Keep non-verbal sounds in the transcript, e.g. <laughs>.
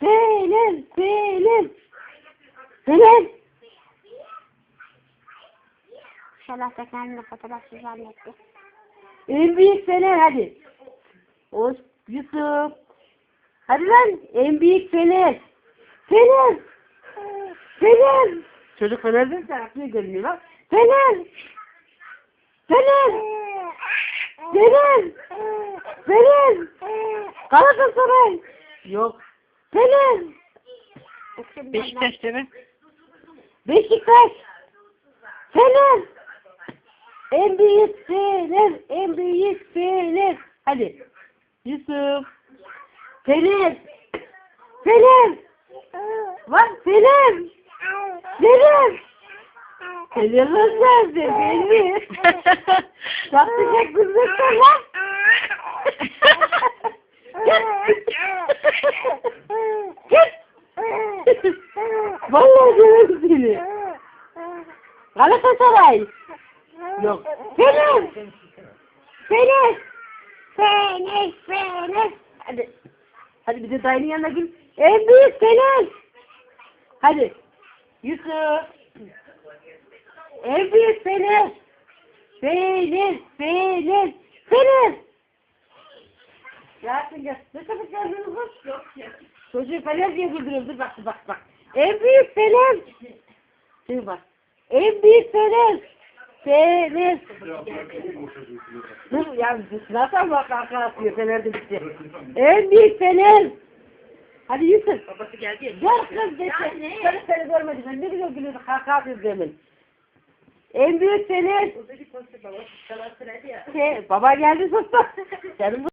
Fener, Fener. Fener. İnşallah da kendini fotoğrafçı zannetti. En büyük Fener hadi. Oş, Yusuf. Hadi lan en büyük Fener. Fener. Fener. Çocuk Fener'den taraflı görünüyor lan. Fener. Fener. Fener. Fener. Galatasaray. Yok. Fener. Beşiktaş değil mi? Beşiktaş. Fener. En büyük Fener. En büyük Fener. Hadi. Yusuf. Fener. Fener. Var Fener. Fener. Fener nasıl belli. Çatlayacak kızmışlar lan. Vallahi döverim seni. Galatasaray. Yok. Fener. Fener. Fener. Fener. Hadi. Hadi de dayının yanına gel. En büyük Fener. Hadi. Yusuf. En büyük. Fener. Fener. Fener. Yasin gel. Ne çabuk geldiniz kız? Yok ya. Çocuğu Fener diye güldürüyorum. Dur bak bak bak. En büyük Fener. Şimdi bak. En büyük Fener. Fener. Dur ya nasıl bak arka atıyor Fener'de bitti. En büyük Fener. Hadi Yusuf. Babası geldi. Gel kız geçin. Seni seni görmedim. Ben ne güzel gülüyordu. Kalk atıyor demin. En büyük Fener. Şey, baba geldi sustu. <laughs> Senin